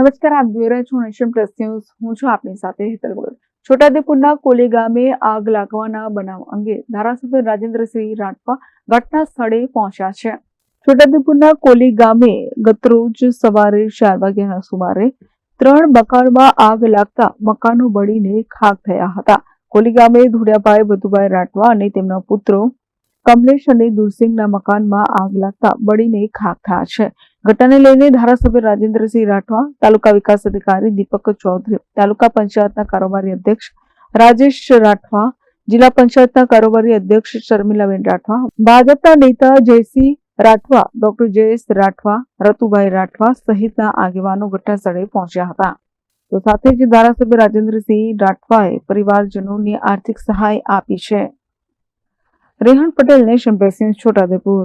નમસ્કાર, આપ જોઈ રહ્યા છો નેશન પ્લસ ન્યૂઝ. હું છું આપની સાથે હેતલ ગોલ છોટાઉદેપુરના કોલી ગામે આગ લાગવાના બનાવ અંગે ધારાસભ્ય રાજેન્દ્રસિંહ રાઠવા ઘટના સ્થળે પહોંચ્યા છે. છોટાઉદેપુરના કોલી ગામે ગતરોજ સવારે ચાર વાગ્યાના સુમારે ત્રણ મકાનમાં આગ લાગતા મકાનો બળીને ખાક થયા હતા. કોલી ગામે ધુડિયાભાઈ બધુભાઈ રાઠવા અને તેમના પુત્રો કમલેશ અને દુરસિંહના મકાનમાં આગ લાગતા બળીને ખાક થયા છે. ઘટનાને લઈને ધારાસભ્ય રાજેન્દ્રસિંહ રાઠવા તાલુકા વિકાસ અધિકારી દીપક ચૌધરી તાલુકા પંચાયતના કારોબારી અધ્યક્ષ રાજેશ રાઠવા જિલ્લા પંચાયતના કારોબારી અધ્યક્ષ શર્મિલાબેન રાઠવા ભાજપના નેતા જયસિંહ રાઠવા ડોક્ટર જયેશ રાઠવા રતુભાઈ રાઠવા સહિતના આગેવાનો ઘટનાસ્થળે પહોંચ્યા હતા. તો સાથે જ ધારાસભ્ય રાજેન્દ્રસિંહ રાઠવાએ પરિવારજનોને આર્થિક સહાય આપી છે. Rehan Patel nation press Chhota Udepur.